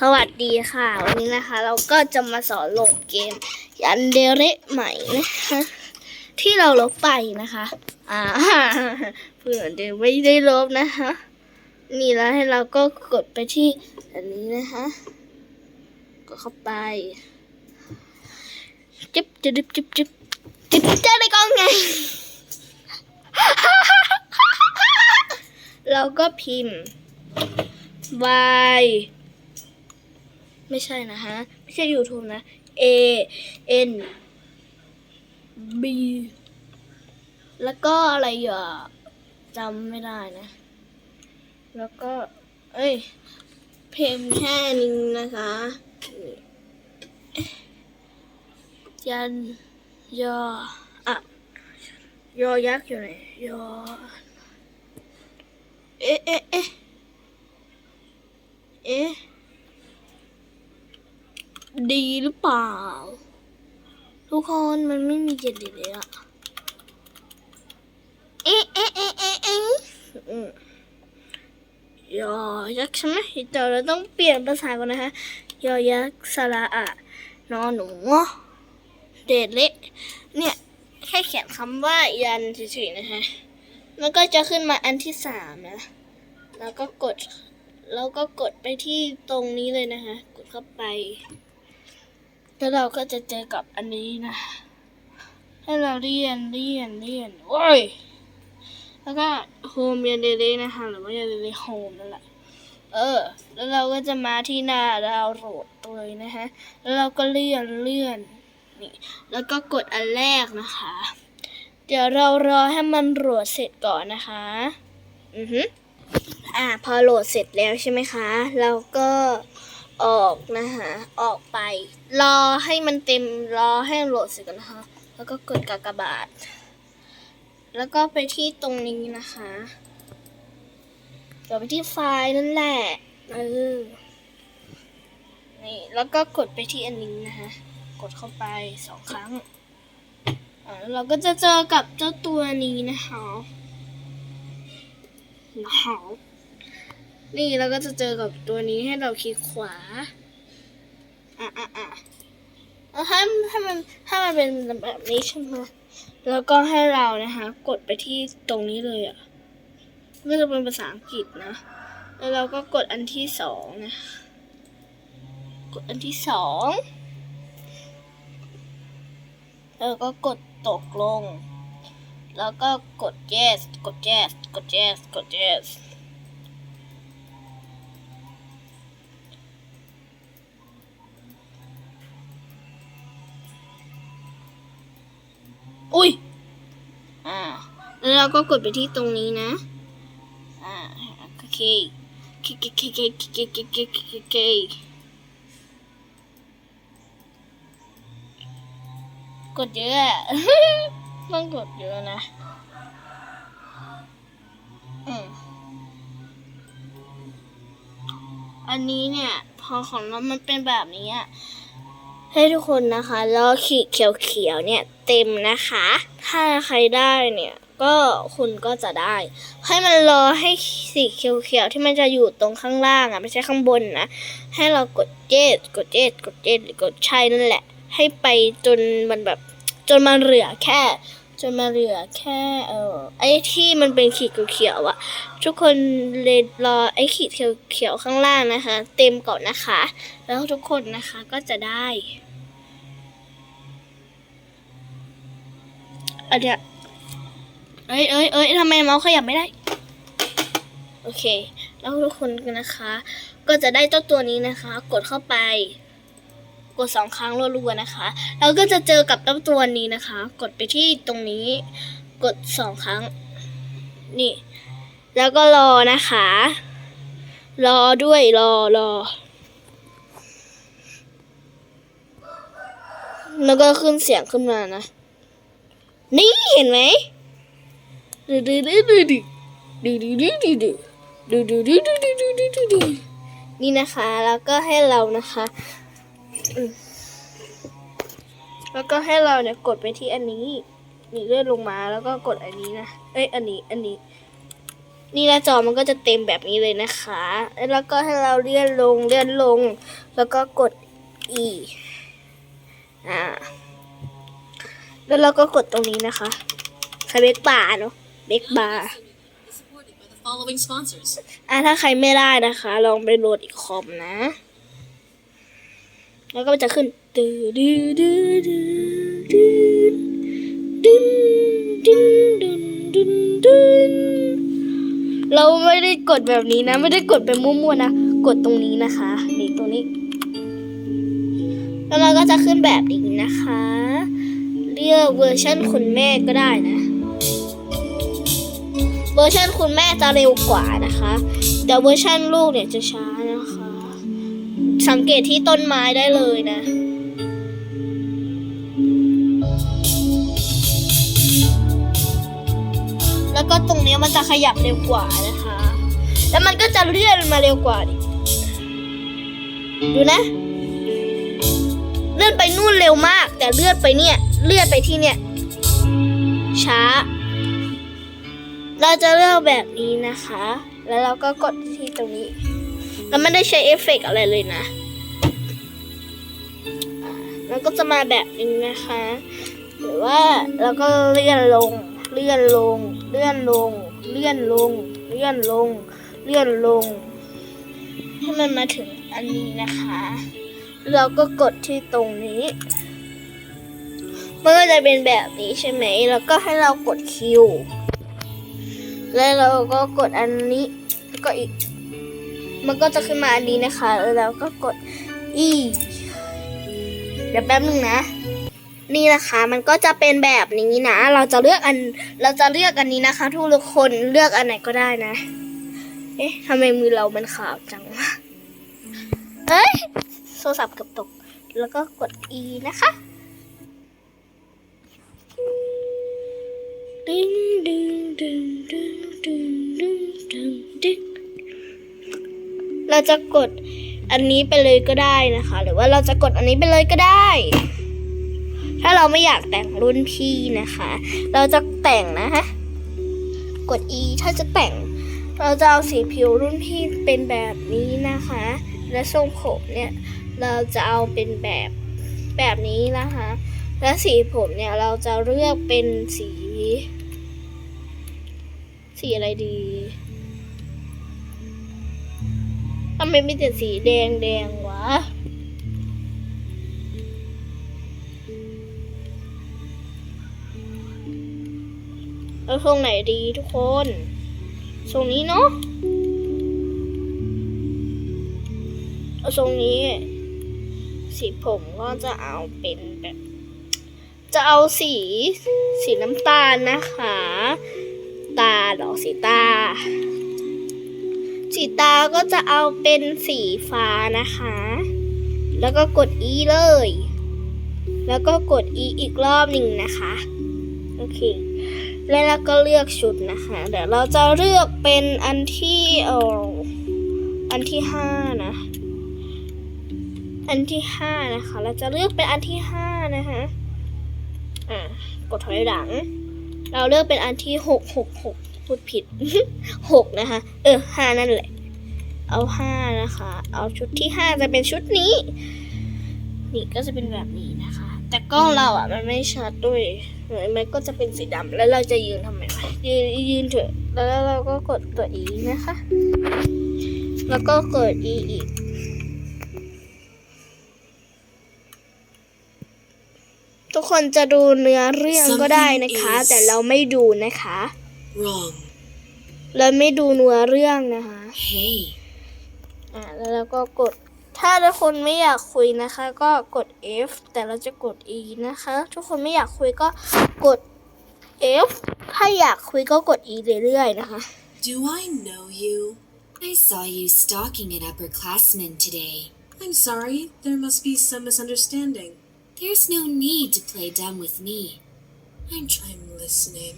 สวัสดีค่ะ วันนี้นะคะ เราก็จะมาสอนลงเกม ยันเดเรใหม่นะคะที่เราลบไปนะคะอ่าเพื่อนเดี๋ยวไม่ได้ลบนะคะ นี่แล้วให้เราก็กดไปที่อันนี้นะคะกดเข้าไปจิ๊บจิ๊บจิ๊บจิ๊บจิ๊บจิ๊บเจอในกล้องไง เราก็พิมพ์ y ไม่ใช่นะฮะ ไม่ใช่ YouTube นะ A N B แล้วก็อะไรอะจำไม่ได้นะ แล้วก็ เอ้ย เพมแค่นี้นะคะ ยันยออะยอยักษ์อยู่ไหนยอเอ๊ะเอ๊ะเอ๊ะเอ๊ะ ดีหรือเปล่า ทุกคนมันไม่มีเจ็ดดีเลยอะเอ๊ะเอ๊ะเอ๊ะเอ๊ะเอ๊ะอืมยอยักษ์ใช่ไหมเดี๋ยวเราต้องเปลี่ยนภาษาก่อนนะคะยอยักษ์สระอะนอนหนูเดดเละเนี่ยแค่เขียนคำว่ายันเฉยๆนะคะมันก็จะขึ้นมาอันที่สามนะ แล้วก็กด แล้วก็กดไปที่ตรงนี้เลยนะคะ กดเข้าไป แล้วเราก็จะเจอกับอันนี้นะ ให้เราเรียนเรียนเรียนโอ้ยแล้วก็โฮมยันเดเลนะคะหรือว่ายันเดเลโฮมนั่นแหละเออ แล้วเราก็จะมาที่หน้าดาวโหลดเลยนะคะแล้วเราก็เลื่อนเลื่อนนี่แล้วก็กดอันแรกนะคะ เดี๋ยวเรารอให้มันโหลดเสร็จก่อนนะคะ อือฮึอ่า พอโหลดเสร็จแล้วใช่ไหมคะ เราก็ ออกนะคะออกไป รอให้มันเต็มรอให้โหลดเสร็จก่อนนะคะ แล้วก็กดกากบาท แล้วก็ไปที่ตรงนี้นะคะกดไปที่ไฟล์นั่นแหละเออนี่แล้วก็กดไปที่อันนี้นะคะ กดเข้าไปสองครั้งอ่าเราก็จะเจอกับเจ้าตัวนี้นะคะนะคะ นี่เราก็จะเจอกับตัวนี้ให้เราคลิกขวา อะอะอะแล้วถ้าถ้ามันถ้ามันเป็นแบบนี้ใช่ไหมแล้วก็ให้เรานะคะ กดไปที่ตรงนี้เลยอะก็จะเป็นภาษาอังกฤษนะ แล้วเราก็กดอันที่สองนะ กดอันที่สองแล้วก็กดตกลง แล้วก็กด yes กด yes กด yes กด yes อุ้ย อ่า แล้วเราก็กดไปที่ตรงนี้นะ อ่า โอเคเคเคเคเคเคเคเคเคเคเคกดเยอะอะต้องกดเยอะนะ อืมอันนี้เนี่ย พอของเรามันเป็นแบบนี้อะให้ทุกคนนะคะ แล้วขีดเขียวๆเนี่ย เต็มนะคะ ถ้าใครได้เนี่ยก็คุณก็จะได้ ให้มันรอให้สีเขียวๆที่มันจะอยู่ตรงข้างล่างอะไม่ใช่ข้างบนนะ ให้เรากดเจดกดเจดกดเจดหรือกดใช่นั่นแหละ ให้ไปจนมันแบบจนมันเหลือแค่ จนมาเหลือแค่เออไอ้ที่มันเป็นขีดเขียวๆอะทุกคนเลยรอไอ้ขีดเขียวๆข้างล่างนะคะ เต็มก่อนนะคะ แล้วทุกคนนะคะก็จะได้ อันเนี้ยเอ้ยเอ้ยเอ้ยทำไมเมาส์ขยับไม่ได้ โอเค แล้วทุกคนนะคะ ก็จะได้เจ้าตัวนี้นะคะ กดเข้าไป กดสองครั้งรัวๆนะคะ แล้วก็จะเจอกับเจ้าตัวนี้นะคะ กดไปที่ตรงนี้ กดสองครั้ง นี่ แล้วก็รอนะคะ รอด้วยรอรอแล้วก็ขึ้นเสียงขึ้นมานะ นี่เห็นไหมดูดูดูดูดูดูดูดูดูดูดูดูดูดูดูดูดูดูดูนี่นะคะ แล้วก็ให้เรานะคะ แล้วก็ให้เราเนี่ยกดไปที่อันนี้ นี่เลื่อนลงมาแล้วก็กดอันนี้นะ เอ้ย อันนี้ อันนี้ นี่หน้าจอมันก็จะเต็มแบบนี้เลยนะคะ แล้วก็ให้เราเลื่อนลง เลื่อนลง แล้วก็กด e อ่า แล้วเราก็กดตรงนี้นะคะใช้เบกบาร์เนาะเบกบาร์ Supported by the following sponsors. อะถ้าใครไม่ได้นะคะ ลองไปโหลดอีกคอมนะ แล้วก็มันจะขึ้นดื้อดื้อดื้อดื้อดื้อดึนดึนดึนดึนดึนเราไม่ได้กดแบบนี้นะ ไม่ได้กดไปมั่วๆนะ กดตรงนี้นะคะนี่ตรงนี้ แล้วมันก็จะขึ้นแบบนี้นะคะเลือกเวอร์ชันคุณแม่ก็ได้นะ เวอร์ชันคุณแม่จะเร็วกว่านะคะ แต่เวอร์ชันลูกเนี่ยจะช้านะคะ สังเกตที่ต้นไม้ได้เลยนะแล้วก็ตรงนี้มันจะขยับเร็วกว่านะคะ แล้วมันก็จะเลื่อนมาเร็วกว่าดิดูนะ เลื่อนไปนู่นเร็วมาก แต่เลื่อนไปเนี่ย เลื่อนไปที่เนี่ย ช้า เราจะเลือกแบบนี้นะคะ แล้วเราก็กดที่ตรงนี้ เราไม่ได้ใช้เอฟเฟกต์อะไรเลยนะมันก็จะมาแบบนี้นะคะ หรือว่าเราก็เลื่อนลง เลื่อนลง เลื่อนลง เลื่อนลง เลื่อนลง เลื่อนลง ให้มันมาถึงอันนี้นะคะ เราก็กดที่ตรงนี้ มันก็จะเป็นแบบนี้ใช่ไหม แล้วก็ให้เรากดคิว แล้วเราก็กดอันนี้แล้วก็อีก มันก็จะขึ้นมาอันนี้นะคะ แล้วเราก็กด e เดี๋ยวแป๊บนึงนะ นี่นะคะ มันก็จะเป็นแบบนี้นะ เราจะเลือกอัน เราจะเลือกอันนี้นะคะ ทุกคนเลือกอันไหนก็ได้นะ เอ๊ะทำไมมือเรามันขาวจังวะเอ้ย โทรศัพท์เกับตก แล้วก็กด e นะคะ ดึงดึงดึงดึงดึงดึงดึงดึงเราจะกดอันนี้ไปเลยก็ได้นะคะ หรือว่าเราจะกดอันนี้ไปเลยก็ได้ ถ้าเราไม่อยากแต่งรุ่นพี่นะคะ เราจะแต่งนะฮะกด e ถ้าจะแต่ง เราจะเอาสีผิวรุ่นพี่เป็นแบบนี้นะคะ และทรงผมเนี่ยเราจะเอาเป็นแบบแบบนี้นะคะ และสีผมเนี่ยเราจะเลือกเป็นสี สีอะไรดีทำไมมีแต่สีแดงแดงวะ เอาทรงไหนดีทุกคนทรงนี้เนาะเอาทรงนี้ สีผมก็จะเอาเป็นแบบ จะเอาสีสีน้ำตาลนะคะ ตาเหรอสีตา สีตาก็จะเอาเป็นสีฟ้านะคะ แล้วก็กด e เลย แล้วก็กด e อีกรอบหนึ่งนะคะ โอเค แล้วเราก็เลือกชุดนะคะ เดี๋ยวเราจะเลือกเป็นอันที่เอออันที่ห้านะ อันที่ห้านะคะ เราจะเลือกเป็นอันที่ห้านะคะ อ่ากดถอยหลัง เราเลือกเป็นอันที่หกหกหกพูดผิดหกนะคะ เออห้านั่นแหละ เอาห้านะคะ เอาชุดที่ห้าจะเป็นชุดนี้ นี่ก็จะเป็นแบบนี้นะคะ แต่กล้องเราอะมันไม่ชัดด้วยมันก็จะเป็นสีดำแล้วเราจะยืนทำไมวะยืนยืนเถอะแล้วเราก็กดตัว E นะคะ แล้วก็กด E อีก ทุกคนจะดูเนื้อเรื่องก็ได้นะคะ แต่เราไม่ดูนะคะ Wrong. เราไม่ดูเนื้อเรื่องนะคะ Hey. อ่าแล้วเราก็กด ถ้าทุกคนไม่อยากคุยนะคะ ก็กด F แต่เราจะกด E นะคะ ทุกคนไม่อยากคุยก็กด F ถ้าอยากคุยก็กด E เรื่อยๆนะคะ Do I know you? I saw you stalking an upperclassman today. I'm sorry. There must be some misunderstanding. There's no need to play dumb with me. I'm I'm listening.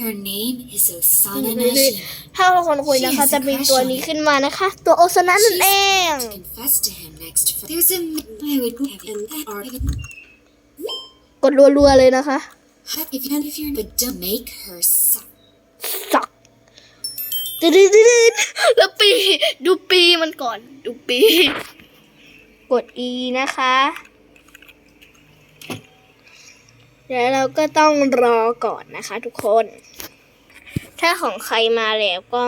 Her name is Osana เรื่อย Nashi. ๆถ้าทุกคนคุยนะคะจะมีตัวนี้ขึ้นมานะคะ ตัวโอซานะนั่นเอง To confess to him next. Fr- There's a. m- I would have And it. are กดรัวๆเลยนะคะ If you if you're but don't make her suck. สักดืดดืดแล้วปี ดูปีมันก่อน ดูปี กด E นะคะ เดี๋ยวเราก็ต้องรอก่อนนะคะทุกคน ถ้าของใครมาแล้วก็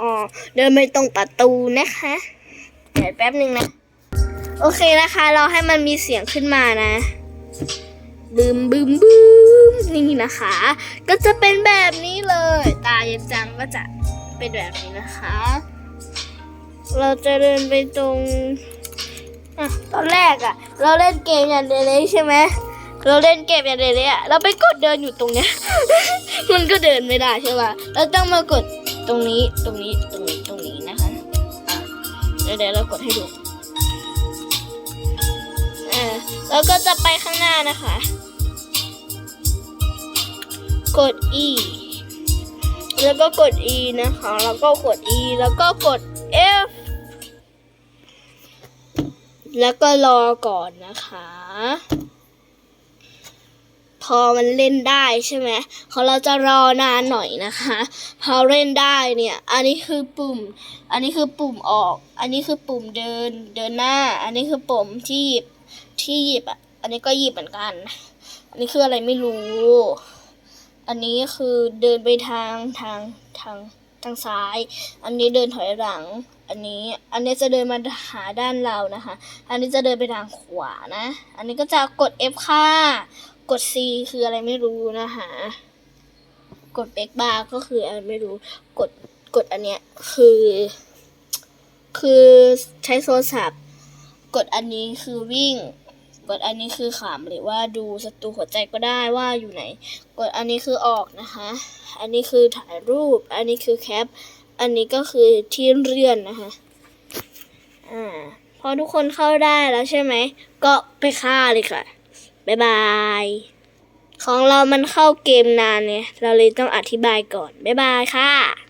อ๋อเดินไปตรงประตูนะคะเดี๋ยวแป๊บหนึ่งนะ โอเคนะคะ เราให้มันมีเสียงขึ้นมานะบึมบึมบึมนี่นะคะ ก็จะเป็นแบบนี้เลย ตาเย็นจังก็จะเป็นแบบนี้นะคะ เราจะเดินไปตรงอตอนแรกอะเราเล่นเกมอย่างเดเลยใช่ไหม เราเล่นเกมอย่างเลยอะเราไปกดเดินอยู่ตรงเนี้ย มันก็เดินไม่ได้ใช่ป่ะเราต้องมากดตรงนี้ตรงนี้ตรงนี้ตรงนี้นะคะอะเดี๋ยวเรากดให้ดูอ่าแล้วก็จะไปข้างหน้านะคะ กด E แล้วก็กด E นะคะ แล้วก็กด E แล้วก็กด F แล้วก็รอก่อนนะคะ มันเล่นได้ใช่ไหมเขาเราจะรอนานหน่อยนะคะ พอเล่นได้เนี่ย อันนี้คือปุ่ม อันนี้คือปุ่มออก อันนี้คือปุ่มเดินเดินหน้า อันนี้คือปุ่มที่หยิบที่หยิบอะ อันนี้ก็หยิบเหมือนกัน อันนี้คืออะไรไม่รู้ อันนี้คือเดินไปทางทางทางทางซ้าย อันนี้เดินถอยหลัง อันนี้ อันนี้จะเดินมาหาด้านเรานะคะ อันนี้จะเดินไปทางขวานะ อันนี้ก็จะกด F ค่า กด C คืออะไรไม่รู้นะคะกด X bar ก็คืออะไรไม่รู้ กดกดอันเนี้ยคือ คือใช้โทรศัพท์ กดอันนี้คือวิ่ง กดอันนี้คือขำหรือว่าดูศัตรูหัวใจก็ได้ว่าอยู่ไหน กดอันนี้คือออกนะคะ อันนี้คือถ่ายรูป อันนี้คือแคป อันนี้ก็คือที่เลื่อนนะคะ อ่าพอทุกคนเข้าได้แล้วใช่ไหม ก็ไปฆ่าเลยค่ะ บ๊ายบาย ของเรามันเข้าเกมนานเนี่ย เราเลยต้องอธิบายก่อน บ๊ายบายค่ะ